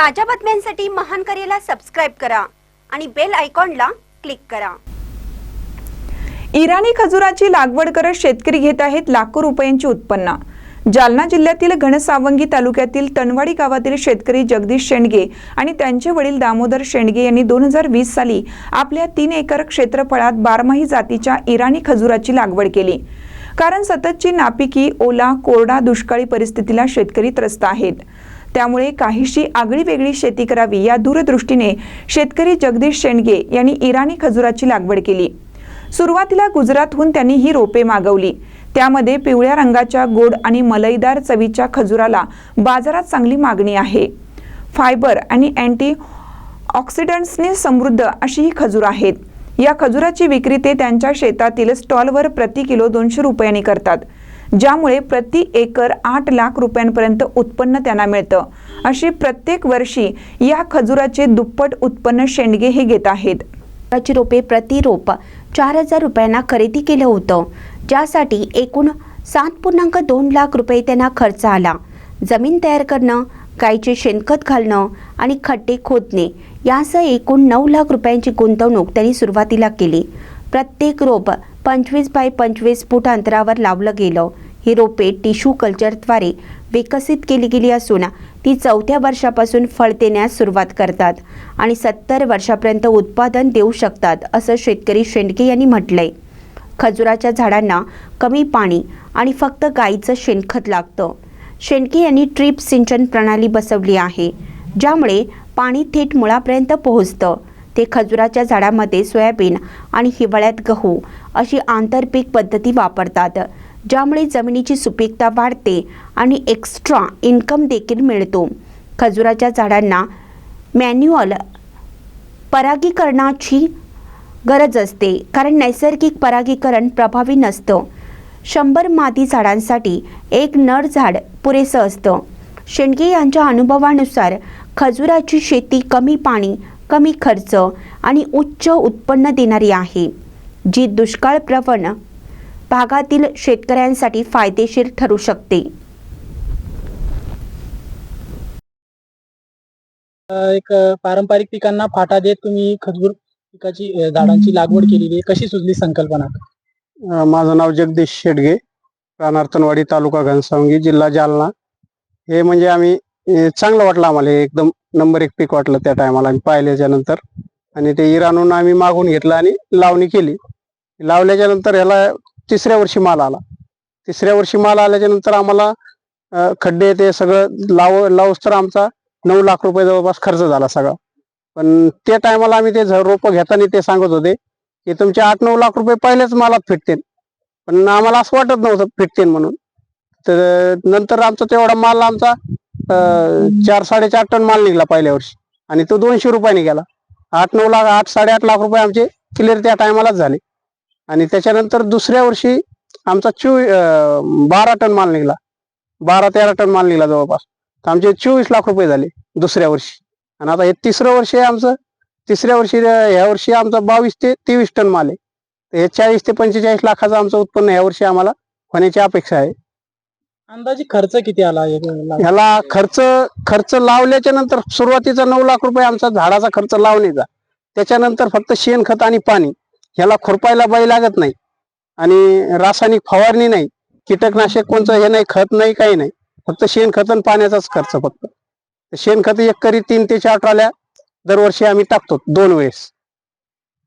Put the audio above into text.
ताज्या बातम्यांसाठी महान करेला सबस्क्राईब करा आणि बेल आयकॉनला क्लिक करा. इराणी खजुराची लागवड करत शेतकरी घेत आहेत लाखो रुपयांची उत्पन्न. जालना जिल्ह्यातील घनसावंगी तालुक्यातील तनवाडी गावातील शेतकरी जगदीश शेंडगे आणि त्यांचे वडील दामोदर शेंडगे यांनी दोन हजार वीस साली आपल्या तीन एकर क्षेत्रफळात बारमाही जातीच्या इराणी खजुराची लागवड केली. कारण सततची नापिकी ओला कोरडा दुष्काळी परिस्थितीला शेतकरी त्रस्त आहेत. त्यामुळे काहीशी आगळी वेगळी शेती करावी या दूरदृष्टीने शेतकरी जगदीश शेंडगे यांनी इराणी खजुराची लागवड केली. सुरुवातीला गुजरातहून त्यांनी ही रोपे मागवली. त्यामध्ये पिवळ्या रंगाच्या गोड आणि मलईदार चवीच्या खजुराला बाजारात चांगली मागणी आहे. फायबर आणि अँटी ऑक्सिडंट्सने समृद्ध अशी ही खजूर आहेत. या खजुराची विक्री ते त्यांच्या शेतातील स्टॉलवर प्रति किलो दोनशे रुपयांनी करतात. ज्यामुळे प्रति एकर आठ लाख रुपयांपर्यंत उत्पन्न त्यांना मिळतं. अशी प्रत्येक वर्षी या खजुराचे दुप्पट उत्पन्न शेंडगे हे घेत आहेत. रोपे प्रति रोप चार हजार रुपयांना खरेदी केलं होतं. ज्यासाठी एकूण सात पूर्णांक दोन लाख रुपये त्यांना खर्च आला. जमीन तयार करणं गायचे शेणखत घालणं आणि खड्डे खोदणे यासह एकूण नऊ लाख रुपयांची गुंतवणूक त्यांनी सुरुवातीला केली. प्रत्येक रोप पंचवीस बाय पंचवीस फूट अंतरावर लावलं गेलं. ही रोपे टिश्यू कल्चरद्वारे विकसित केली गेली असून ती चौथ्या वर्षापासून फळ देण्यास सुरुवात करतात आणि सत्तर वर्षापर्यंत उत्पादन देऊ शकतात असं शेतकरी शेंडके यांनी म्हटलंय. खजुराच्या झाडांना कमी पाणी आणि फक्त गाईचं शेणखत लागतं. शेंडके यांनी ट्रीप सिंचन प्रणाली बसवली आहे ज्यामुळे पाणी थेट मुळापर्यंत पोहोचतं. ते खजुराच्या झाडामध्ये सोयाबीन आणि हिवाळ्यात गहू अशी आंतरपीक पद्धती वापरतात ज्यामुळे जमिनीची सुपीकता वाढते आणि एक्स्ट्रा इन्कम देखील मिळतो. खजुराच्या झाडांना मॅन्युअल परागीकरणाची गरज असते कारण नैसर्गिक परागीकरण प्रभावी नसतं. शंभर मादी झाडांसाठी एक नर झाड पुरेसं असतं. शेंडगे यांच्या अनुभवानुसार खजुराची शेती कमी पाणी कमी खर्च आणि उच्च उत्पन्न देणारी आहे जी दुष्काळ प्रवण भागातील शेतकऱ्यांसाठी फायदेशीर ठरू शकते. एक पारंपरिक पिकांना फाटा देत तुम्ही खजूर पिकाची झाडांची लागवड केलेली आहे. कशी सुचली संकल्पना? माझं नाव जगदीश शेडगे राहणार तनवाडी तालुका घनसावंगी जिल्हा जालना. हे म्हणजे आम्ही चांगलं वाटलं आम्हाला हे एकदम नंबर एक पीक वाटलं त्या टायमाला आम्ही पाहिल्याच्या नंतर. आणि ते इराणून आम्ही मागून घेतलं आणि लावणी केली. लावल्याच्या नंतर ह्याला तिसऱ्या वर्षी माल आला. तिसऱ्या वर्षी माल आल्याच्यानंतर आम्हाला खड्डे ते सगळं लाव लावूस तर आमचा नऊ लाख रुपये जवळपास खर्च झाला सगळा. पण त्या टायमाला आम्ही ते रोप घेताना ते सांगत होते की तुमचे आठ नऊ लाख रुपये पहिलेच मालात फिटतील. पण आम्हाला असं वाटत नव्हतं फिटतील म्हणून. तर नंतर आमचा तेवढा माल आमचा चार साडेचार टन माल निघाला पहिल्या वर्षी. आणि तो दोनशे रुपयाने गेला. आठ नऊ लाख आठ साडेआठ लाख रुपये आमचे क्लिअर त्या टायमालाच झाले. आणि त्याच्यानंतर दुसऱ्या वर्षी आमचा चोवी बारा टन माल निघाला. बारा तेरा टन माल निघाला जवळपास. तर आमचे चोवीस लाख रुपये झाले दुसऱ्या वर्षी. आणि आता हे तिसरं वर्ष आहे आमचं. तिसऱ्या वर्षी ह्या वर्षी आमचा बावीस ते तेवीस टन माल आहे. हे चाळीस ते पंचेचाळीस लाखाचं आमचं उत्पन्न ह्या वर्षी आम्हाला होण्याची अपेक्षा आहे. अंदाजे खर्च किती आला ह्याला खर्च खर्च लावल्याच्या नंतर सुरुवातीचा नऊ लाख रुपये आमचा झाडाचा खर्च लावण्याचा त्याच्यानंतर फक्त शेणखत आणि पाणी. ह्याला खुरपायला बाई लागत नाही. आणि रासायनिक फवारणी नाही. कीटकनाशक कोणतं हे नाही खत नाही काही नाही. फक्त शेणखत आणि पाण्याचाच खर्च फक्त. शेणखत एक करी तीन ते चार ट्रॉल्या दरवर्षी आम्ही टाकतो दोन वेळेस.